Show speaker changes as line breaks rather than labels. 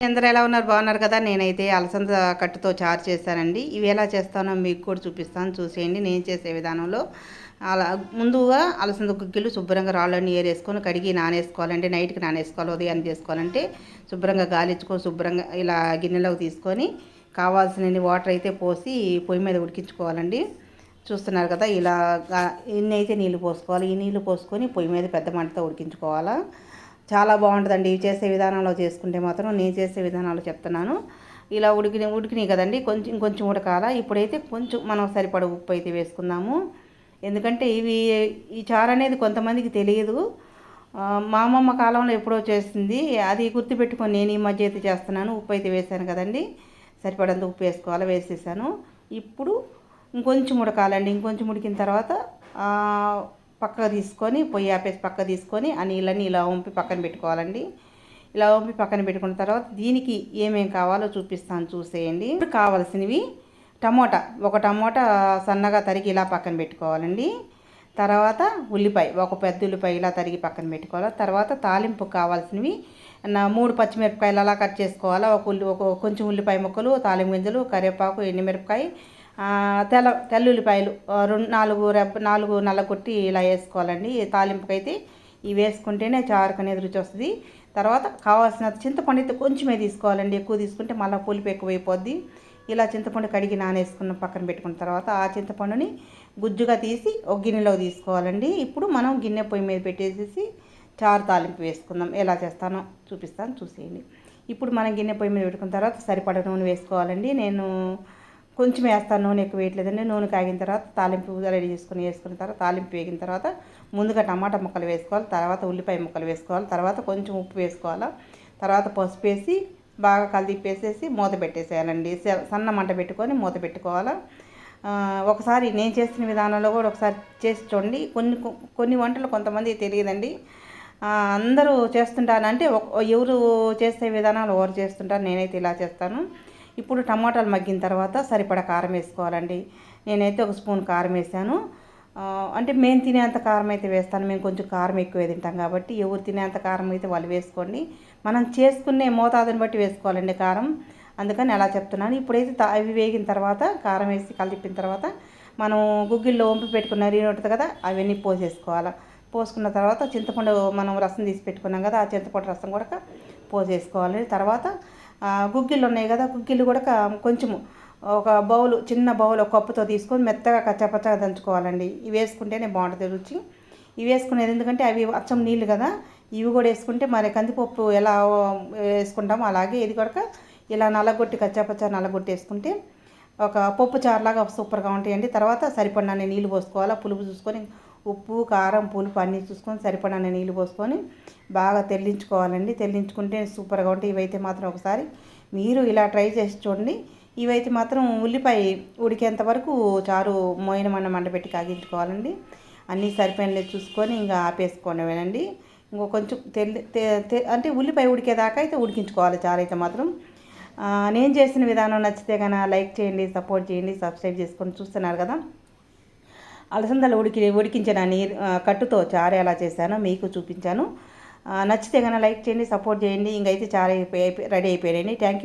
అందరూ ఎలా ఉన్నారు? బాగున్నారు కదా? నేనైతే అలసంద కట్టుతో చారు చేస్తానండి ఇవి ఎలా చేస్తానో మీకు కూడా చూపిస్తాను. చూసేయండి. నేను చేసే విధానంలో అలా ముందుగా అలసంద గుగ్గిలు శుభ్రంగా రాళ్ళని ఏరేసుకొని కడిగి నానేసుకోవాలంటే నైట్కి నానేసుకోవాలి ఉదయాన్ని చేసుకోవాలంటే శుభ్రంగా గాలించుకొని శుభ్రంగా ఇలా గిన్నెలోకి తీసుకొని కావాల్సిన వాటర్ అయితే పోసి పొయ్యి మీద ఉడికించుకోవాలండి. చూస్తున్నారు కదా? ఇలా ఇన్ని అయితే నీళ్ళు పోసుకోవాలి ఈ నీళ్ళు పోసుకొని పొయ్యి మీద పెద్ద మంటతో ఉడికించుకోవాలా. చాలా బాగుంటుందండి. ఇవి చేసే విధానంలో చేసుకుంటే మాత్రం నేను చేసే విధానాలు చెప్తున్నాను. ఇలా ఉడికి ఉడికినాయి కదండి. కొంచెం కొంచెం ఉడకాల? ఇప్పుడైతే కొంచెం మనం సరిపడ ఉప్పు అయితే వేసుకుందాము. ఎందుకంటే ఇవి ఈ చారు అనేది కొంతమందికి తెలియదు. మా అమ్మమ్మ కాలంలో ఎప్పుడో చేసింది. అది గుర్తుపెట్టుకొని నేను ఈ మధ్య అయితే చేస్తున్నాను. ఉప్పు అయితే వేసాను కదండి. సరిపడంత ఉప్పు వేసుకోవాలి? వేసేసాను. ఇప్పుడు ఇంకొంచెం ఉడకాలండి. ఇంకొంచెం ఉడికిన తర్వాత పక్కకు తీసుకొని పొయ్యి ఆపేసి పక్క తీసుకొని ఆ నీళ్ళని ఇలా వంపి పక్కన పెట్టుకోవాలండి. ఇలా వంపి పక్కన పెట్టుకున్న తర్వాత దీనికి ఏమేమి కావాలో చూపిస్తాను చూసేయండి. ఇప్పుడు కావాల్సినవి టమోటా ఒక టమోటా సన్నగా తరిగి ఇలా పక్కన పెట్టుకోవాలండి. తర్వాత ఉల్లిపాయ ఒక పెద్ద ఉల్లిపాయ ఇలా తరిగి పక్కన పెట్టుకోవాలి. తర్వాత తాలింపు కావాల్సినవి నా మూడు పచ్చిమిరపకాయలు అలా కట్ చేసుకోవాలా. ఒక ఉల్లి ఒక కొంచెం ఉల్లిపాయ ముక్కలు తాలింపు గింజలు కరివేపాకు ఎండుమిరపకాయ తెల్ల తెల్లుల్లిపాయలు రెండు నాలుగు రెబ్బ నాలుగు నల్లగొట్టి ఇలా వేసుకోవాలండి. తాలింపుకైతే ఇవి వేసుకుంటేనే చారుకు అనేది రుచి వస్తుంది. తర్వాత కావాల్సిన చింతపండు అయితే కొంచెమే తీసుకోవాలండి. ఎక్కువ తీసుకుంటే మళ్ళీ పులుపు ఎక్కువైపోద్ది. ఇలా చింతపండు కడిగి నానేసుకున్న పక్కన పెట్టుకున్న తర్వాత ఆ చింతపండుని గుజ్జుగా తీసి ఒక గిన్నెలో తీసుకోవాలండి. ఇప్పుడు మనం గిన్నె పొయ్యి మీద పెట్టేసేసి చారు తాలింపు వేసుకుందాం. ఎలా చేస్తానో చూపిస్తాను చూసేయండి. ఇప్పుడు మనం గిన్నె పొయ్యి మీద పెట్టుకున్న తర్వాత సరిపడ నూనె వేసుకోవాలండి. నేను కొంచెం వేస్తాను నూనె ఎక్కువ వేయట్లేదండి. నూనె కాగిన తర్వాత తాలింపు రెడీ చేసుకుని వేసుకున్న తర్వాత తాలింపు వేగిన తర్వాత ముందుగా టమాటా ముక్కలు వేసుకోవాలి. తర్వాత ఉల్లిపాయ ముక్కలు వేసుకోవాలి. తర్వాత కొంచెం ఉప్పు వేసుకోవాలి? తర్వాత పసుపు వేసి బాగా కలిపేసేసి మూత పెట్టేసేయాలండి. సన్న మంట పెట్టుకొని మూత పెట్టుకోవాలా? ఒకసారి నేను చేసిన విధానంలో కూడా ఒకసారి చేసి చూడండి. కొన్ని కొన్ని వంటలు కొంతమంది తెలియదండి. అందరూ చేస్తుంటానంటే ఎవరు చేసే విధానాలు ఎవరు చేస్తుంటారు నేనైతే ఇలా చేస్తాను. ఇప్పుడు టమాటాలు మగ్గిన తర్వాత సరిపడా కారం వేసుకోవాలండి. నేనైతే ఒక స్పూన్ కారం వేసాను. అంటే మేము తినేంత కారం అయితే వేస్తాను. మేము కొంచెం కారం ఎక్కువ తింటాం కాబట్టి ఎవరు తినేంత కారం అయితే వాళ్ళు వేసుకోండి. మనం చేసుకునే మోతాదుని బట్టి వేసుకోవాలండి కారం. అందుకని అలా చెప్తున్నాను. ఇప్పుడైతే అవి వేగిన తర్వాత కారం వేసి కలిపిన తర్వాత మనం గుగ్గిల్లో వంపి పెట్టుకున్న నీరు ఉంటుంది కదా అవన్నీ పోసేసుకోవాలి. పోసుకున్న తర్వాత చింతపండు మనం రసం తీసి పెట్టుకున్నాం కదా ఆ చింతపండు రసం కూడా పోసేసుకోవాలి తర్వాత గుగ్గిళ్ళు ఉన్నాయి కదా గుగ్గిళ్ళు కూడా కొంచెము ఒక బౌల్ చిన్న బౌల్ ఒక కప్పుతో తీసుకొని మెత్తగా కచ్చాపచ్చగా దంచుకోవాలండి. ఇవి వేసుకుంటేనే బాగుంటుంది రుచి. ఇవి వేసుకునేది ఎందుకంటే అవి అచ్చం నీళ్ళు కదా ఇవి కూడా వేసుకుంటే మరి కందిపప్పు ఎలా వేసుకుంటామో అలాగే ఇది కూడా ఇలా నల్లగొట్టి కచ్చాపచ్చా నల్లగొట్టి వేసుకుంటే ఒక పప్పు చారులాగా సూపర్గా ఉంటాయండి. తర్వాత సరిపడిన నీళ్ళు పోసుకోవాలా పులుపు చూసుకొని ఉప్పు కారం పులుపు అన్నీ చూసుకొని సరిపడిన నీళ్ళు పోసుకొని బాగా తెల్లించుకోవాలండి. తెల్లించుకుంటే సూపర్గా ఉంటాయి. ఇవైతే మాత్రం ఒకసారి మీరు ఇలా ట్రై చేసి చూడండి. ఇవైతే మాత్రం ఉల్లిపాయ ఉడికేంత వరకు చారు మోయినమన్న మండపెట్టి కాగించుకోవాలండి. అన్నీ సరిపోయినలే చూసుకొని ఇంకా ఆపేసుకోండి ఇంకో కొంచెం తెల్లి అంటే ఉల్లిపాయ ఉడికేదాకా అయితే ఉడికించుకోవాలి చారు అయితే మాత్రం. నేను చేసిన విధానం నచ్చితే కనుక లైక్ చేయండి సపోర్ట్ చేయండి సబ్స్క్రైబ్ చేసుకొని చూస్తున్నారు కదా. అలసందలు ఉడికి ఉడికించిన నీరు కట్టుతో చారు ఎలా చేశానో మీకు చూపించాను. నచ్చితే కనుక లైక్ చేయండి సపోర్ట్ చేయండి. ఇంకైతే చారు అయిపోయి రెడీ అయిపోయాయండి థ్యాంక్ యూ